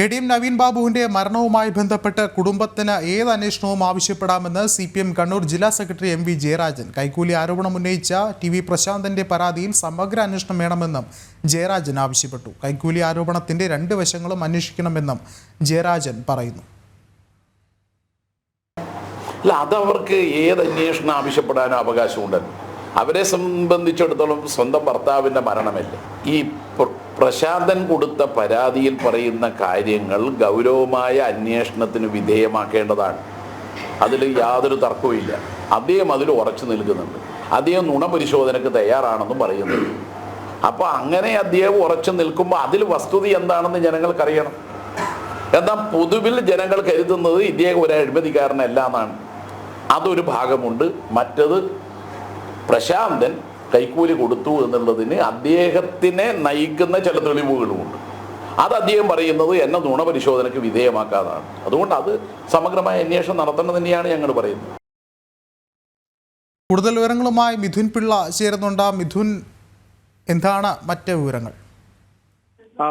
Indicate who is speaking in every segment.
Speaker 1: A D M Naveen ബാബുവിന്റെ മരണവുമായി ബന്ധപ്പെട്ട് കുടുംബത്തിന് ഏത് അന്വേഷണവും ആവശ്യപ്പെടാമെന്ന് സി പി എം കണ്ണൂർ ജില്ലാ സെക്രട്ടറി എം വി ജയരാജൻ. കൈക്കൂലി ആരോപണം ഉന്നയിച്ച ടി വി പ്രശാന്തന്റെ പരാതിയിൽ സമഗ്ര അന്വേഷണം വേണമെന്നും ജയരാജൻ ആവശ്യപ്പെട്ടു. കൈക്കൂലി ആരോപണത്തിന്റെ രണ്ട് വശങ്ങളും അന്വേഷിക്കണമെന്നും ജയരാജൻ പറയുന്നു.
Speaker 2: അല്ല അതവർക്ക് ഏത് അന്വേഷണം ആവശ്യപ്പെടാനും അവകാശമുണ്ടല്ലോ അവരെ സംബന്ധിച്ചിടത്തോളം സ്വന്തം ഭർത്താവിന്റെ മരണമല്ലേ? ഈ പ്ര- പ്രശാന്തൻ കൊടുത്ത പരാതിയിൽ പറയുന്ന കാര്യങ്ങൾ ഗൗരവമായ അന്വേഷണത്തിന് വിധേയമാക്കേണ്ടതാണ്. അതിൽ യാതൊരു തർക്കവുമില്ല അദ്ദേഹം അതിൽ ഉറച്ചു നിൽക്കുന്നുണ്ട്. അദ്ദേഹം നുണപരിശോധനയ്ക്ക് തയ്യാറാണെന്നും പറയുന്നുണ്ട് അപ്പോൾ അങ്ങനെ അദ്ദേഹം ഉറച്ചു നിൽക്കുമ്പോൾ അതിൽ വസ്തുത എന്താണെന്ന് ജനങ്ങൾക്കറിയണം. എന്നാൽ പൊതുവിൽ ജനങ്ങൾ കരുതുന്നത് ഇദ്ദേഹം ഒരു അഴിമതിക്കാരനല്ല എന്നാണ്. അതൊരു ഭാഗമുണ്ട്. മറ്റത് പ്രശാന്തൻ കൈക്കൂലി കൊടുത്തു എന്നുള്ളതിന് അദ്ദേഹത്തിനെ നയിക്കുന്ന ചില തെളിവുകളുമുണ്ട്. അത് അദ്ദേഹം പറയുന്നത് എന്നെ നുണ പരിശോധനയ്ക്ക് വിധേയമാക്കാതാണ് അതുകൊണ്ട് അത് സമഗ്രമായ അന്വേഷണം നടത്തണം തന്നെയാണ് ഞങ്ങൾ പറയുന്നത്.
Speaker 1: കൂടുതൽ വിവരങ്ങളുമായി മിഥുൻ പിള്ള ചേരുന്നുണ്ട്. മിഥുൻ എന്താണ് മറ്റ് വിവരങ്ങൾ?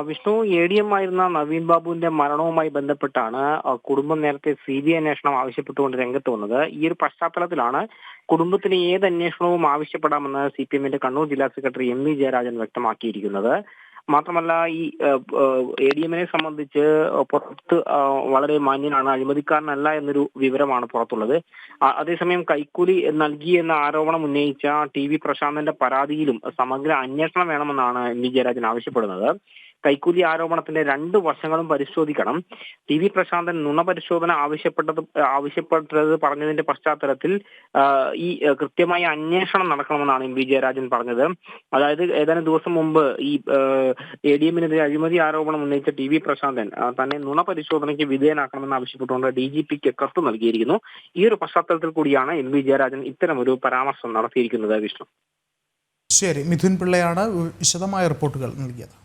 Speaker 3: വിഷ്ണു എ ഡി എം ആയിരുന്ന നവീൻ ബാബുവിന്റെ മരണവുമായി ബന്ധപ്പെട്ടാണ് കുടുംബം നേരത്തെ സി ബി ഐ അന്വേഷണം ആവശ്യപ്പെട്ടുകൊണ്ട് രംഗത്ത് വന്നത്. ഈ ഒരു പശ്ചാത്തലത്തിലാണ് കുടുംബത്തിന് ഏത് അന്വേഷണവും ആവശ്യപ്പെടാമെന്ന് സി പി എമ്മിന്റെ കണ്ണൂർ ജില്ലാ സെക്രട്ടറി എം വി ജയരാജൻ വ്യക്തമാക്കിയിരിക്കുന്നത്. മാത്രമല്ല ഈ എ ഡി എമ്മിനെ സംബന്ധിച്ച് പുറത്ത് വളരെ മാന്യനാണ് അഴിമതിക്കാരനല്ല എന്നൊരു വിവരമാണ് പുറത്തുള്ളത്. അതേസമയം കൈക്കൂലി നൽകി എന്ന ആരോപണം ഉന്നയിച്ച ടി വി പ്രശാന്തന്റെ പരാതിയിലും സമഗ്ര അന്വേഷണം വേണമെന്നാണ് എം വി ജയരാജൻ ആവശ്യപ്പെടുന്നത്. കൈക്കൂലി ആരോപണത്തിന്റെ രണ്ട് വശങ്ങളും പരിശോധിക്കണം. ടി വി പ്രശാന്തൻ നുണ പരിശോധന ആവശ്യപ്പെട്ടത് ആവശ്യപ്പെട്ടത് പറഞ്ഞതിന്റെ പശ്ചാത്തലത്തിൽ ഈ കൃത്യമായ അന്വേഷണം നടക്കണമെന്നാണ് എം വി ജയരാജൻ പറഞ്ഞത്. അതായത് ഏതാനും ദിവസം മുമ്പ് ഈ എ ഡി എമ്മിനെതിരെ അഴിമതി ആരോപണം ഉന്നയിച്ച ടി വി പ്രശാന്തൻ തന്നെ നുണ പരിശോധനയ്ക്ക് വിധേയനാക്കണമെന്ന് ആവശ്യപ്പെട്ടുകൊണ്ട് ഡി ജി പിക്ക് കത്ത് നൽകിയിരിക്കുന്നു. ഈ ഒരു പശ്ചാത്തലത്തിൽ കൂടിയാണ് എം വി ജയരാജൻ ഇത്തരമൊരു പരാമർശം നടത്തിയിരിക്കുന്നത് വിഷ്ണു.
Speaker 1: ശരി മിഥുൻ പിള്ളയാണ് വിശദമായ റിപ്പോർട്ടുകൾ നൽകിയത്.